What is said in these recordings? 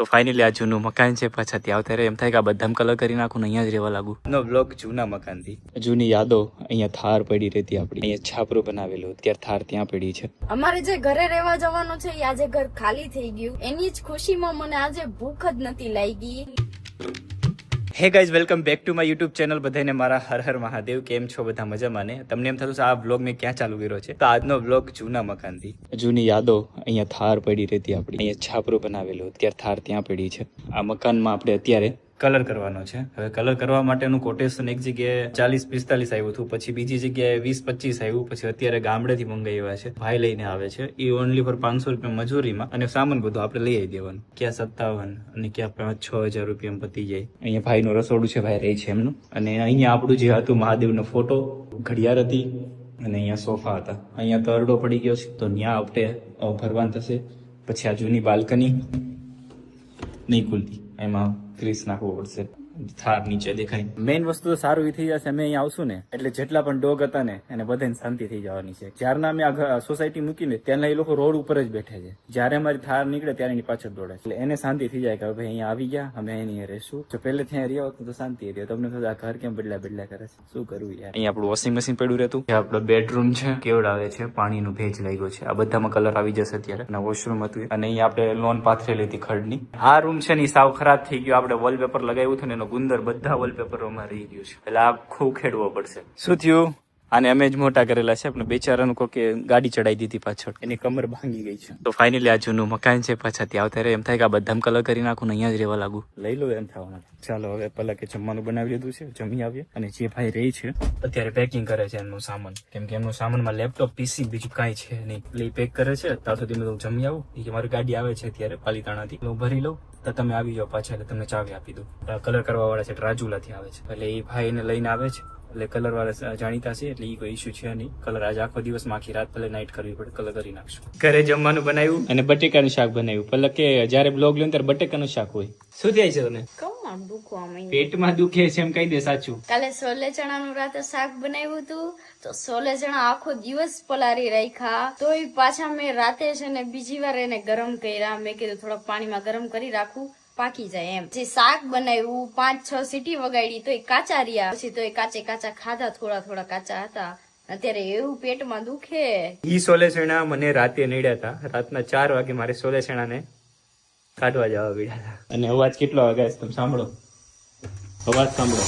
તો ફાઇનલી આ જૂનું મકાન છે પાછા ત્યાં અત્યારે એમ થાય કે આ બધા કલર કરી નાખું ને અહીંયા જ રહેવા લાગુ. નો બ્લોક જૂના મકાનથી. જૂની યાદો અહીંયા થાર પડી રહેતી આપણી. અહીંયા છાપરું બનાવેલું અત્યારે થાર ત્યાં પડી છે. અમારે જે ઘરે રહેવા જવાનું છે એ આજે ઘર ખાલી થઈ ગયું. એની જ ખુશીમાં મને આજે ભૂખ જ નથી લાગી. Hey guys welcome back to my YouTube channel બધાને મારા હર હર મહાદેવ. કેમ છો બધા? મજામાં ને? તમને એમ થતું આ બ્લોગ મેં ક્યાં ચાલુ કર્યો છે? તો આજનો બ્લોગ જૂના મકાનથી. જૂની યાદો, અહીંયા થાર પડી રહેતી આપણી. અહીંયા છાપરું બનાવેલું, અત્યારે થાર ત્યાં પડી છે. આ મકાનમાં આપણે અત્યારે કલર કરવાનો છે. હવે કલર કરવા માટેનું કોટેશન એક જગ્યાએ ચાલીસ પિસ્તાલીસ આવ્યું હતું. પછી બીજી જગ્યાએ વીસ પચીસ આવ્યું. પછી અત્યારે ગામડેથી મંગાવ્યા છે. ભાઈ લઈને આવે છે. એ ઓનલી ફોર પાંચસો રૂપિયા મજૂરીમાં અને સામાન બધું આપણે લઈ આવી દેવાનું. ક્યાં સત્તાવન અને ક્યાં પાંચ, છ હજાર રૂપિયા પતી જાય. અહીંયા ભાઈનું રસોડું છે, ભાઈ રહે છે એમનું. અને અહીંયા આપણું જે હતું મહાદેવનો ફોટો ઘડિયાળ હતી અને અહીંયા સોફા હતા. અહીંયા તરડો પડી ગયો છે. તો ત્યાં આપણે ભરવાન થશે. પછી આ જૂની બાલ્કની નહીં ખુલતી. એમાં ક્રીસ નાખવો પડશે થાર નીચે દેખાય. મેઇન વસ્તુ તો સારું એ થઈ જશે અમે અહીંયા આવશું ને. એટલે જેટલા પણ ડોગ હતા ને એને બધાને શાંતિ થઈ જવાની છે. જ્યારના અમે આ સોસાયટી મૂકીને ત્યારે એ લોકો રોડ ઉપર જ બેઠે છે. જ્યારે અમારી થાર નીકળે ત્યારે એની પાછળ દોડે એટલે એને શાંતિ થઈ જાય કે ભાઈ અહીંયા આવી ગયા અમે એની રહેશું. જો પહેલે ત્યાં રહ્યા હોત તો શાંતિ રહે તમને તો આ ઘર કેમ બદલા બદલા કરે છે? શું કરવું યાર? અહીંયા આપણું વોશિંગ મશીન પડ્યું રહેતું. આપણો બેડરૂમ છે કેવડાવે છે પાણીનું ભેજ લાગ્યો છે. આ બધામાં કલર આવી જશે અત્યારે. અને વોશરૂમ હતું અને અહીંયા આપણે લોન પાથરેલી હતી ખડની. આ રૂમ છે ને સાવ ખરાબ થઈ ગયો. આપણે વોલપેપર લગાવ્યું હતું ને એનો ગુંદર બધા વોલપેપરોમાં રહી ગયું છે. એટલે આખું ખેડવો પડશે. શું થયું? આને અમે જ મોટા કરેલા છે આપણે બેચારાનું કોઈ ગાડી ચડાવી દીધી પાછળ. એની કમર ભાંગી ગઈ છે. તો ફાઇનલી આ જૂનું મકાન છે પાછા ત્યાં ત્યારે એમ થાય કે આ બધા કલર કરી નાખું ને અહીંયા જ રહેવા લાગુ. લઈ લો એમ થવાનું. ચાલો હવે પેલા કે જમવાનું બનાવી દીધું છે જમી આવીએ. અને જે ભાઈ રહી છે અત્યારે પેકિંગ કરે છે એમનું સામાન. કેમ કે એમનું સામાનમાં લેપટોપ પીસી બીજું કાંઈ છે નહીં. એટલે એ પેક કરે છે. ત્યાં સુધી હું જમી આવું. કે મારી ગાડી આવે છે અત્યારે પાલીતાણાથી. હું ભરી લઉં. તો તમે આવી જાઓ પાછા એટલે તમને ચાવી આપી દઉં. કલર કરવા વાળા છે રાજુલાથી આવે છે. એટલે એ ભાઈને લઈને આવે છે. એટલે કલર વાળા જાણીતા છે એટલે એ કોઈ ઇસ્યુ છે નહીં. કલર આજે આખો દિવસ આખી રાત ભલે નાઇટ કરવી પડે કલર કરી નાખશું. ઘરે જમવાનું બનાવ્યું? અને બટેકાનું શાક બનાવ્યું. પેલા કે જયારે બ્લોગ લઉં ત્યારે બટેકાનું શાક હોય. શું થાય છે તને? કમ દુખવા માંડ્યું? પેટમાં દુખે છે એમ કહી દે સાચું. કાલે સોલે ચણાનું રાતે શાક બનાવ્યું હતું. તો સોલે ચણા આખો દિવસ પલારી રાખ્યા. તોય પાછા મેં રાતે છે ને બીજી વાર એને ગરમ કર્યા. મેં કીધું થોડોક પાણીમાં ગરમ કરી રાખું. પાકી જાય એમ. જે શાક બનાવ્યું પાંચ છ સીટી વગાડી તો એ કાચા રહ્યા. પછી તો એ કાચે કાચા ખાધા થોડા થોડા કાચા હતા. અત્યારે એવું પેટમાં દુખે. ઈ સોલેસણા મને રાતે નડ્યા હતા રાતના ચાર વાગે મારે સોલેસણા ને કાઢવા જવા પડ્યા હતા અને અવાજ કેટલો વાગે છે તમે સાંભળો. અવાજ સાંભળો.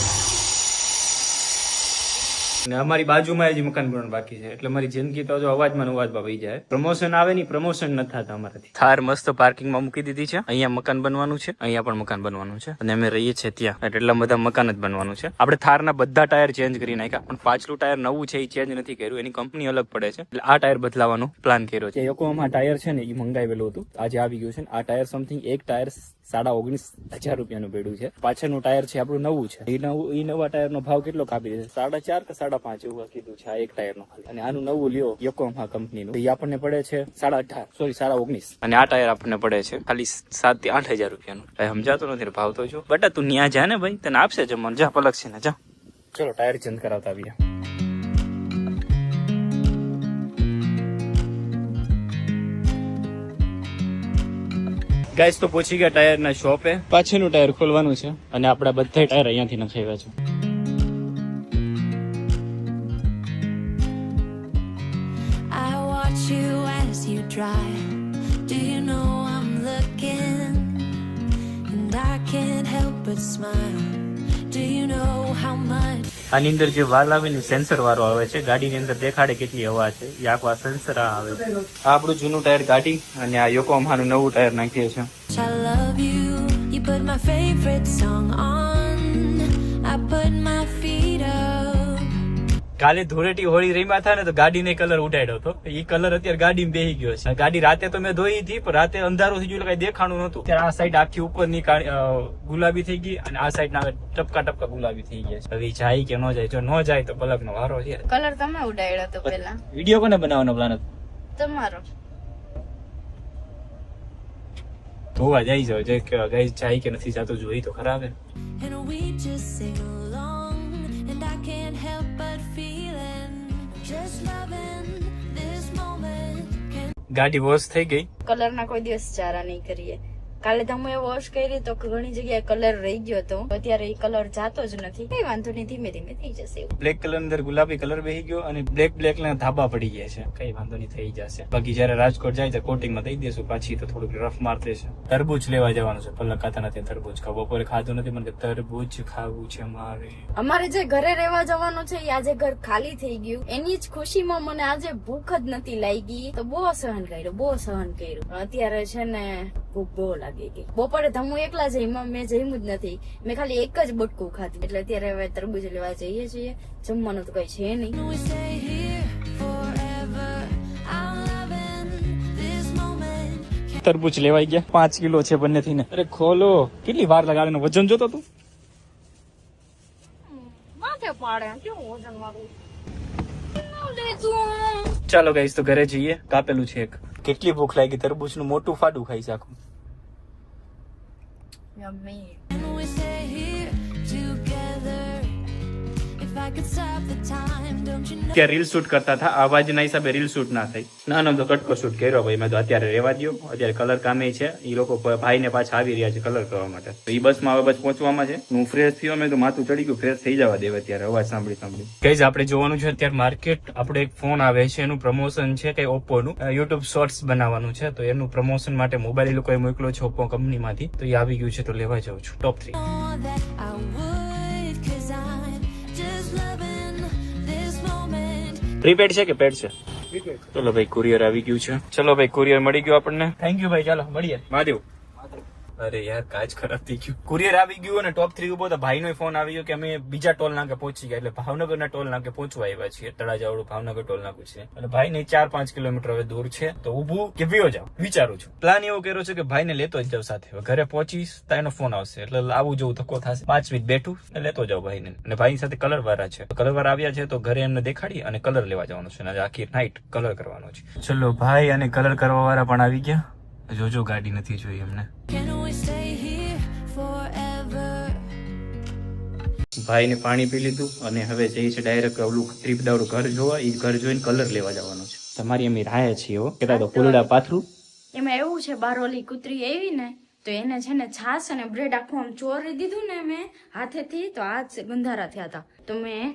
અને અમારી બાજુમાં જ મકાન ભરણ બાકી છે. એટલે મારી જિંદગી તો જો અવાજમાં અવાજમાં વહી જાય. પ્રમોશન આવે ની પ્રમોશન નથી થતા અમારાથી. થાર મસ્ત પાર્કિંગમાં મૂકી દીધી છે. અહીંયા મકાન બનવાનું છે. અહીંયા પણ મકાન બનવાનું છે. અને અમે રહીએ છીએ ત્યાં. એટલા બધા મકાન જ બનવાનું છે. આપણે થારના બધા ટાયર ચેન્જ કરી નાખ્યા. પણ પાછલું ટાયર નવું છે એ ચેન્જ નથી કર્યું. એની કંપની અલગ પડે છે. એટલે આ ટાયર બદલાવાનો પ્લાન કર્યો છે. યોકોહામા ટાયર છે ને એ મંગાવેલું હતું. આજે આવી ગયું છે આ ટાયર સમથિંગ એક ટાયર સાડા ઓગણીસ હજાર રૂપિયાનું પડ્યું છે. પાછળનું ટાયર છે આપણું નવું છે. એ નવું એ નવા ટાયરનો ભાવ કેટલો કાપી દે સાડા ચાર કે સાડા પાંચ એવું કીધું છે આ એક ટાયરનો ખાલી. અને આનું નવું લ્યો યકોમા કંપનીનું એ આપણને પડે છે સાડા અઢાર સોરી સાડા ઓગણીસ. અને આ ટાયર આપણને પડે છે ખાલી સાતથી આઠ હજાર રૂપિયાનું. કઈ સમજાતો નથી ભાવતો ભાવ તો જો. બટા તું ન્યા જા ને ભાઈ તને આપશે જમવાનું. જા પલક છે ને જા. ચલો ટાયર ચેન્જ કરાવતા આવીએ. ગાઈસ તો પહોંચી ગયા ટાયર ના શોપે પાછળનું ટાયર ખોલવાનું છે અને આપણા બધા ટાયર અહીંયાથી નખાવ્યા છે I can't help but smile. Do you know how much? આની અંદર જે વાલ આવે ને સેન્સર વાળો આવે છે ગાડીની અંદર દેખાડે કેટલી હવા છે એ આખો આ સેન્સર આ આવે છે. આ આપણું જૂનું ટાયર ગાડી અને આ યોકોહામાનું નવું ટાયર નાખીએ છીએ. કાલે ધૂળેટી હોળી રમ્યા હતા ને તો ગાડીને કલર ઉડાડ્યો હતો. એ કલર અત્યારે ગાડીમાં બેહી ગયો છે. ગાડી રાતે તો મેં ધોઈ હતી પણ રાતે અંધારું થઈ ગયું કઈ દેખાણું નતું ત્યારે આ સાઈડ આખી ઉપરની ની ગુલાબી થઈ ગઈ અને આ સાઈડ ના ટપકા ટપકા ગુલાબી થઈ ગયા છે. હવે જાય કે ન જાય? જો ન જાય તો પલક નો વારો છે. કલર તમે ઉડાડ્યો હતો પેલા વીડિયો કોને બનાવવાનો પ્લાન હતો? તમારો. ધોવા જાય જાવ જે ગાઈ જાય કે નથી જતો જોઈ તો ખરાબ હે ગાડી વોશ થઈ ગઈ. કલર ના કોઈ દિવસ ચારા નહીં કરીએ. કાલે તો હું એ વોશ કરી તો ઘણી જગ્યાએ કલર રહી ગયો હતો. અત્યારે એ કલર જાતો જ નથી. કઈ વાંધો નહીં ધીમે ધીમે થઈ જશે બ્લેક કલર અંદર ગુલાબી કલર બેહી ગયો અને બ્લેક બ્લેક ના ધાબા પડી ગયા છે. કઈ વાંધો નહીં થઈ જશે. બાકી જયારે રાજકોટ જાય તો કોટિંગમાં દઈ દેશું. પાછી તો થોડુંક રફ મારતે છે તરબૂચ લેવા જવાનું છે. પલ્લા ખાતા નથી તરબૂચ ખાવ. બપોરે ખાધું નથી મને તરબૂચ ખાવું છે મારે. અમારે જે ઘરે રહેવા જવાનું છે એ આજે ઘર ખાલી થઈ ગયું. એની જ ખુશીમાં મને આજે ભૂખ જ નથી લાગી. તો બહુ સહન કર્યું બહુ સહન કર્યું. અત્યારે છે ને ભૂખ બહુ લાગી કે બપોરે ધમુ એકલા જઈમાં મેં જઈમું જ નથી. મેં ખાલી એક જ બટકું ખાધું. એટલે અત્યારે હવે તરબૂજ લેવા જઈએ છીએ. જમવાનું તો કઈ છે નહીં. તરબૂચ લેવાઈ ગયા. પાંચ કિલો છે બંને થઈને અરે ખોલો. કેટલી વાર લગાડે વજન જોતો તું? માથે પાડે. કેવું વજન મારું? ચાલો ગાઈસ તો ઘરે જઈએ. કાપેલું છે એક. કેટલી ભૂખ લાગી? તરબૂચનું મોટું ફાડું ખાઈ આખું You're. And we stay here. કે રીલ શૂટ કરતા હતા. અવાજના હિસાબે રીલ શૂટ ના થઈ. ના ના તો કટકો શૂટ કર્યો ભાઈ. મેં તો અત્યારે રેવા દો અત્યારે કલર કામે છે. એ લોકો ભાઈને પાછા આવી રહ્યા છે કલર કરવા માટે. તો એ બસમાં હવે બસ પહોંચવામાં છે. હું ફ્રેશ થયો. મેં તો માથું ચડી ગયું. ફ્રેશ થઈ જવા દેવા અત્યારે. અવાજ સાંભળી સાંભળી. કઈ આપણે જોવાનું છે અત્યારે માર્કેટ આપણે એક ફોન આવે છે. એનું પ્રમોશન છે કઈ ઓપ્પો નું. યુટ્યુબ શોર્ટ્સ બનાવવાનું છે. તો એનું પ્રમોશન માટે મોબાઈલ લોકોએ મોકલો છે ઓપ્પો કંપનીમાંથી તો એ આવી ગયું છે. તો લેવા જાઉં છું. ટોપ થ્રી પ્રીપેડ છે કે પેડ છે? ચલો ભાઈ કુરિયર આવી ગયું છે. ચલો ભાઈ કુરિયર મળી ગયું આપણને. થેન્ક યુ ભાઈ ચાલો મળીએ. મહાદેવ. અરે યાર, કાચ ખરાબ થઈ ગયું. કુરિયર આવી ગયું અને ટોપ થ્રી ઊભો તો ભાઈનો ફોન આવી ગયો કે અમે બીજા ટોલ નાકે પહોંચી ગયા. એટલે ભાવનગરના ટોલ નાકે પહોંચવા આવ્યા છીએ. તળાજાવાળું ભાવનગર ટોલ નાકું છે. અને ભાઈને ચાર પાંચ કિલોમીટર હવે દૂર છે. તો ઊભું કે વિયો જાવ? વિચારું છું. પ્લાન એવો કર્યો છે કે ભાઈને લેતો જ જાવ સાથે. ઘરે પહોંચીશ, તો એનો ફોન આવશે. એટલે આવું જવું ધક્કો થશે. પાંચ મિનિટ બેઠું ને લેતો જાવ ભાઈને. અને ભાઈ સાથે કલર વાળા છે. કલર વાળા આવ્યા છે તો ઘરે એમને દેખાડી અને કલર લેવા જવાનું છે. અને આખી નાઇટ કલર કરવાનો છે. ચલો, ભાઈ અને કલર કરવા વાળા પણ આવી ગયા. જોજો ગાડી નથી જોઈ એમને? ભાઈને પાણી પી લીધું અને હવે જઈ છે ડાયરેક્ટ ઓલું ટ્રીપ દાવડું ઘર જોવા એ ઘર જોઈને કલર લેવા જવાનો છે. તમારી અમે રાહે છીએ કેતા તો ફૂલડા પાથરું? એમાં એવું છે બારોલી કુતરી કૂતરી આવી ને તો એને છે ને છાસ અને બ્રેડ આખું આમ ચોરી દીધું ને મેં હાથેથી તો હાથ ગંધારા થયા હતા. તો મેં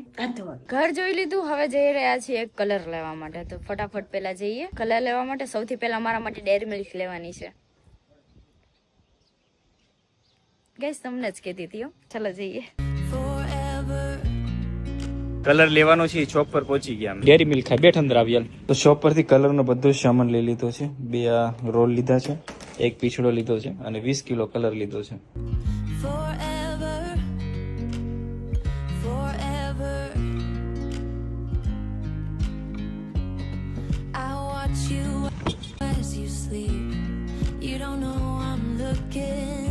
ઘર જોઈ લીધું. હવે જઈ રહ્યા છીએ કલર લેવા માટે. તો ફટાફટ પેલા જઈએ. કલર લેવા માટે સૌથી પહેલા મારા માટે ડેરી મિલ્ક લેવાની છે. ગેસ તમને જ કહેતી હતી હો. ચાલો જઈએ. કલર લેવાનો છે શોપ પર પહોંચી ગયા ડેરી મિલ્ક ખાઈ બેઠ અંદર આવ્યા તો શોપ પરથી કલર નો બધો સામાન લઈ લીધો છે. બે આ રોલ લીધા છે. એક પીછડો લીધો છે અને વીસ કિલો કલર લીધો છે you as you sleep. You don't know I'm looking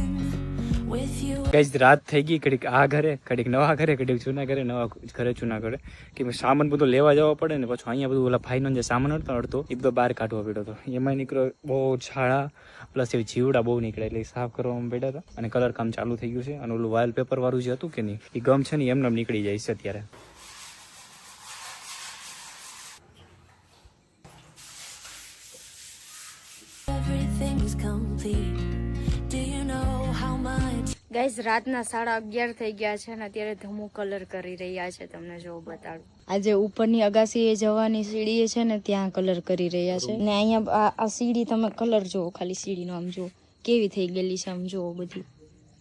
you. રાત થઈ ગઈ કડીક આ ઘરે કડીક નવા ઘરે કડીક જૂના ઘરે, નવા ઘરે, જૂના ઘરે. કે સામાન બધું લેવા જવા પડે ને પછી અહીંયા બધું ઓલા ભાઈનો જે સામાન હતો અડધો, એ બધો બહાર કાઢવો પડ્યો હતો. એમાં નીકળ્યો બહુ છાળા પ્લસ એ જીવડા બહુ નીકળે એટલે સાફ કરવામાં બેઠા હતા. અને કલર કામ ચાલુ થઈ ગયું છે. અને ઓલું વાયલ પેપર વાળું જે હતું કે નહીં, એ ગમ છે ને એમને એમ નીકળી જાય છે અત્યારે. ગાઈઝ રાતના સાડા અગિયાર થઈ ગયા છે અને અત્યારે ધમુ કલર કરી રહ્યા છે. તમને જો બતાડું. આજે ઉપરની અગાસીએ જવાની સીડી છે ને ત્યાં કલર કરી રહ્યા છે. ને અહીંયા આ સીડી તમે કલર જુઓ, ખાલી સીડીનો આમ જુઓ. કેવી થઈ ગયેલી છે આમ જુઓ બધી.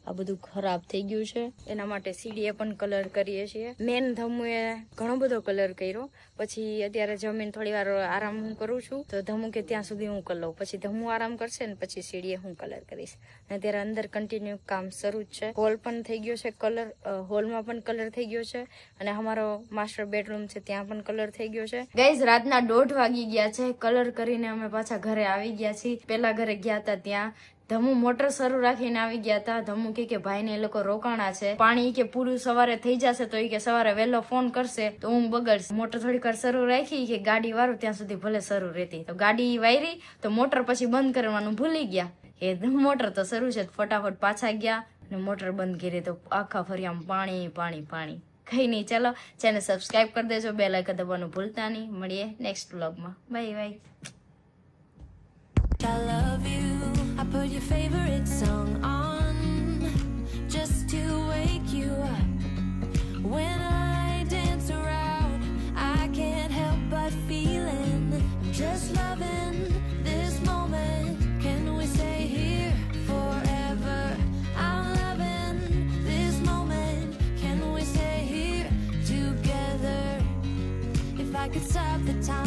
આ બધું ખરાબ થઈ ગયું છે. એના માટે સીડીએ પણ કલર કરીએ છીએ. મેન ધમુએ ઘણો બધો કલર કર્યો. પછી અત્યારે જમીન થોડી વાર આરામ હું કરું છું. તો ધમુ કે ત્યાં સુધી હું કરી લઉં. પછી ધમુ આરામ કરશે ને પછી સીડીએ હું કલર કરીશ. અને અત્યારે અંદર કન્ટિન્યુ કામ શરૂ છે. હોલ પણ થઈ ગયો છે કલર હોલમાં પણ કલર થઈ ગયો છે. અને અમારો માસ્ટર બેડરૂમ છે ત્યાં પણ કલર થઈ ગયો છે. ગાઈઝ રાતના દોઢ વાગી ગયા છે. કલર કરીને અમે પાછા ઘરે આવી ગયા છીએ. પેલા ઘરે ગયા હતા ત્યાં. ધમુ મોટર શરૂ રાખીને આવી ગયા હતા. ધમુ કે કે, ભાઈને એ લોકો રોકાણા છે. પાણી કે પૂરું સવારે થઈ જશે તો એ કે સવારે વહેલો ફોન કરશે તો હું બગડશે. મોટર થોડીક શરૂ રાખી કે ગાડી વાળું ત્યાં સુધી ભલે શરૂ રહેતી. તો ગાડી વાયરી તો મોટર પછી બંધ કરવાનું ભૂલી ગયા. એ મોટર તો શરૂ છે ફટાફટ પાછા ગયા અને મોટર બંધ કરી તો આખા ફરિયામાં પાણી પાણી પાણી. કઈ નહીં, ચાલો, ચેનલ સબસ્ક્રાઇબ કરી દેજો. બે લાઈક દબાવવાનું ભૂલતા નહીં. મળીએ નેક્સ્ટ વ્લોગમાં. Bye bye. I love you. Put your favorite song on just to wake you up. When I dance around, I can't help but feeling I'm just loving this moment. Can we stay here forever? I'm loving this moment. Can we stay here together? If I could stop the time.